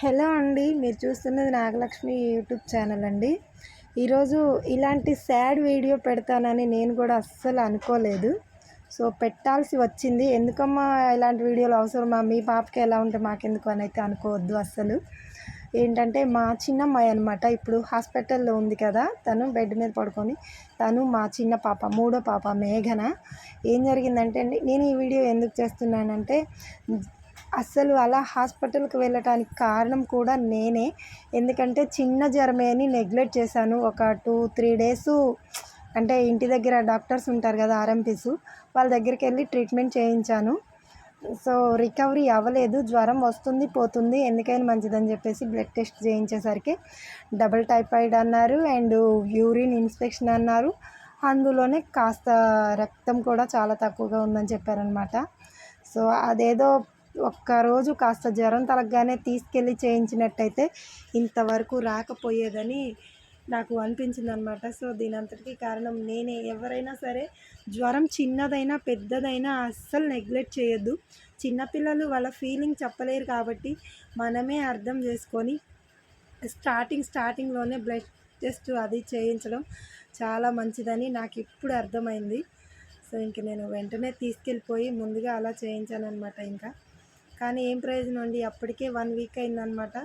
Hello అండి మీరు చూస్తున్నది నాగలక్ష్మి యూట్యూబ్ ఛానల్ అండి. ఈరోజు ఇలాంటి సాడ్ వీడియో పెడతానని నేను కూడా అస్సలు అనుకోలేదు. సో పెట్టాల్సి వచ్చింది. ఎందుకమ్మా ఇలాంటి వీడియోలు అవసరమా? మీ పాపకి ఎలా ఉంటే మాకెందుకు అని అయితే అనుకోవద్దు అస్సలు. ఏంటంటే మా చిన్నమ్మాయి అనమాట ఇప్పుడు హాస్పిటల్లో ఉంది కదా తను బెడ్ మీద పడుకొని తను మా చిన్న పాప మూడో పాప మేఘన. ఏం జరిగిందంటే అండి నేను ఈ వీడియో ఎందుకు చేస్తున్నానంటే అస్సలు అలా హాస్పిటల్కి వెళ్ళటానికి కారణం కూడా నేనే. ఎందుకంటే చిన్న జ్వరమే అని నెగ్లెక్ట్ చేశాను. ఒక టూ త్రీ డేస్ అంటే ఇంటి దగ్గర డాక్టర్స్ ఉంటారు కదా ఆర్ఎంపీస్ వాళ్ళ దగ్గరికి వెళ్ళి ట్రీట్మెంట్ చేయించాను. సో రికవరీ అవ్వలేదు. జ్వరం వస్తుంది పోతుంది. ఎందుకైనా మంచిదని చెప్పేసి బ్లడ్ టెస్ట్ చేయించేసరికి డబుల్ టైఫాయిడ్ అన్నారు అండ్ యూరిన్ ఇన్స్పెక్షన్ అన్నారు. అందులోనే కాస్త రక్తం కూడా చాలా తక్కువగా ఉందని చెప్పారనమాట సో అదేదో ఒక్కరోజు కాస్త జ్వరం తలగ్గానే తీసుకెళ్ళి చేయించినట్టయితే ఇంతవరకు రాకపోయేదని నాకు అనిపించింది అనమాట సో దీని అంతటికీ కారణం నేనే. ఎవరైనా సరే జ్వరం చిన్నదైనా పెద్దదైనా అస్సలు నెగ్లెక్ట్ చేయొద్దు. చిన్నపిల్లలు వాళ్ళ ఫీలింగ్ చెప్పలేరు కాబట్టి మనమే అర్థం చేసుకొని స్టార్టింగ్ స్టార్టింగ్లోనే బ్లడ్ టెస్ట్ అది చేయించడం చాలా మంచిదని నాకు ఇప్పుడు అర్థమైంది. సో ఇంక నేను వెంటనే తీసుకెళ్ళిపోయి ముందుగా అలా చేయించాను అనమాట ఇంకా. కానీ ఏం ప్రయోజనం అండి? అప్పటికే వన్ వీక్ అయిందనమాట.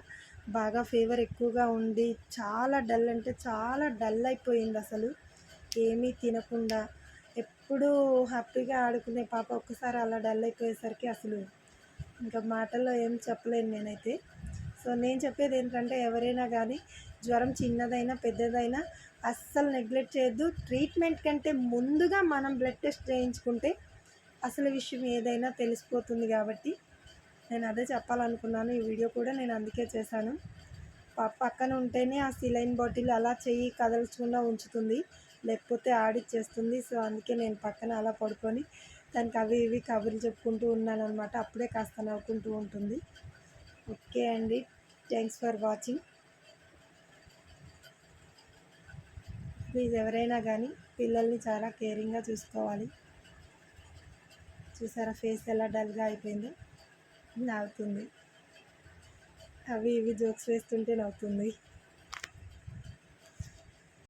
బాగా ఫీవర్ ఎక్కువగా ఉండి చాలా డల్ అంటే చాలా డల్ అయిపోయింది అసలు. ఏమీ తినకుండా. ఎప్పుడూ హ్యాపీగా ఆడుకునే పాప ఒక్కసారి అలా డల్ అయిపోయేసరికి అసలు ఇంకా మాటల్లో ఏం చెప్పలేను నేనైతే. సో నేను చెప్పేది ఏంటంటే ఎవరైనా కానీ జ్వరం చిన్నదైనా పెద్దదైనా అస్సలు నెగ్లెక్ట్ చేయొద్దు. ట్రీట్మెంట్ కంటే ముందుగా మనం బ్లడ్ టెస్ట్ చేయించుకుంటే అసలు విషయం ఏదైనా తెలిసిపోతుంది కాబట్టి నేను అదే చెప్పాలనుకున్నాను. ఈ వీడియో కూడా నేను అందుకే చేశాను. పక్కన ఉంటేనే ఆ సిలైన్ బాటిల్ అలా చెయ్యి కదల్చకుండా ఉంచుతుంది. లేకపోతే ఆడిచ్చేస్తుంది. సో అందుకే నేను పక్కన అలా పడుకొని దానికి అవి ఇవి కబుర్లు చెప్పుకుంటూ ఉన్నాను అనమాట అప్పుడే కాస్త నవ్వుకుంటూ ఉంటుంది. ఓకే అండి. Thanks for watching. ప్లీజ్ ఎవరైనా కానీ పిల్లల్ని చాలా కేరింగ్గా చూసుకోవాలి. చూసారా ఫేస్ ఎలా డల్గా అయిపోయిందో? నవ్వుతుంది. అవి ఇవి జోక్స్ వేస్తుంటే నవ్వుతుంది.